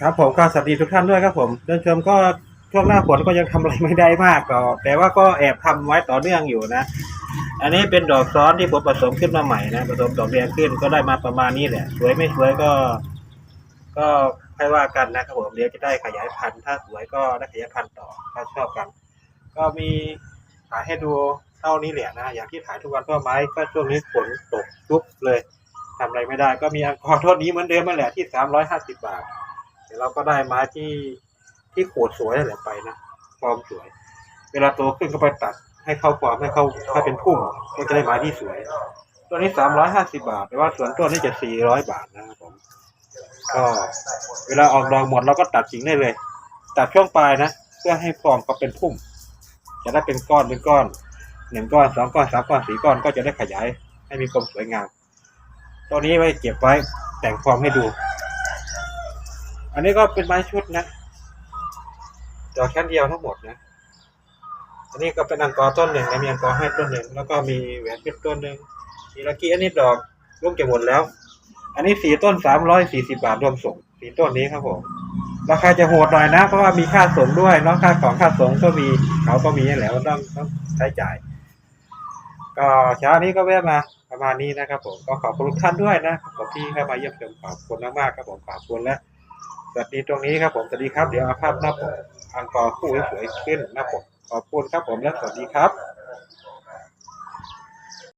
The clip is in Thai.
ครับผมก็สวัสดีทุกท่านด้วยครับผมเดินชมก็ช่วงหน้าฝนก็ยังทำอะไรไม่ได้มากก็แต่ว่าก็แอบทำไว้ต่อเนื่องอยู่นะ อันนี้เป็นดอกซ้อนที่ผมผสมขึ้นมาใหม่นะผสมดอกเรียงขึ้นก็ได้มาประมาณนี้แหละ สวยไม่สวยก็ ก็ค่อยว่ากันนะครับผมเดี๋ยวจะได้ขยายพันธุ์ถ้าสวยก็ได้ขยายพันธุ์ต่อถ้าชอบกัน ก็มีถ่ายให้ดูเท่านี้แหละนะอย่างที่ถ่ายทุกวันก็ไม้ก็ช่วงนี้ฝนตกชุบเลยทำอะไรไม่ได้ ก็มีอังกอร์เท่านี้เหมือนเดิมนั่นแหละที่สามร้อยห้าสิบบาท เดี๋ยวเราก็ได้ไม้ที่ที่ขวดสวยนั่นแหละไปนะฟอร์มสวย เวลาโตขึ้นก็ไปตัดให้เข้าฟอร์มให้เข้าให้เป็นพุ่มก็จะได้ไม้ที่สวยตัวนี้สามร้อยห้าสิบาทแต่ว่าส่วนตัวนี้จะสี่ร้อยบาทนะครับผมก็เวลาออกดอกหมดเราก็ตัดกิ่งได้เลย ตัดช่วงปลายนะเพื่อให้ฟอร์มก็เป็นพุ่ม จะได้เป็นก้อนเป็นก้อนหนึ่งก้อนสองก้อนสามก้อนสี่ก้อนก็จะได้ขยาย ให้มีความสวยงามตัวนี้ไว้เก็บไว้แต่งฟอร์มให้ดู อันนี้ก็เป็นไม้ชุดนะดอกแค่เดียวทั้งหมดนะ อันนี้ก็เป็นอังกอร์ต้นหนึ่งนะมีอังกอร์ให้ต้นหนึ่งแล้วก็มีแหวนเพชรต้นหนึ่งมีลักกี้อันนี้ดอกร่วงจะหมดแล้ว อันนี้สี่ต้นสามร้อยสี่สิบาทรวมส่งสี่ต้นนี้ครับผมราคาจะโหดหน่อยนะ เพราะว่ามีค่าส่งด้วยเนอกค่าของค่าส่งก็มีเขาก็มีนั่นแหละว่าต้องต้องใช้จ่าย ก็เช้านี้ก็แวะมาประมาณนี้นะครับผมก็ขอบคุณทุกท่านด้วยนะขอบที่เข้ามาเยี่ยมชมขอบคุณมากๆครับผมขอบคุณและ สวัสดีตรงนี้ครับผมสวัสดีครับเดี๋ยวเอาภาพหน้าปกอังกอร์คู่สวยขึ้นหน้าปกขอบคุณครับผมและสวัสดีครับ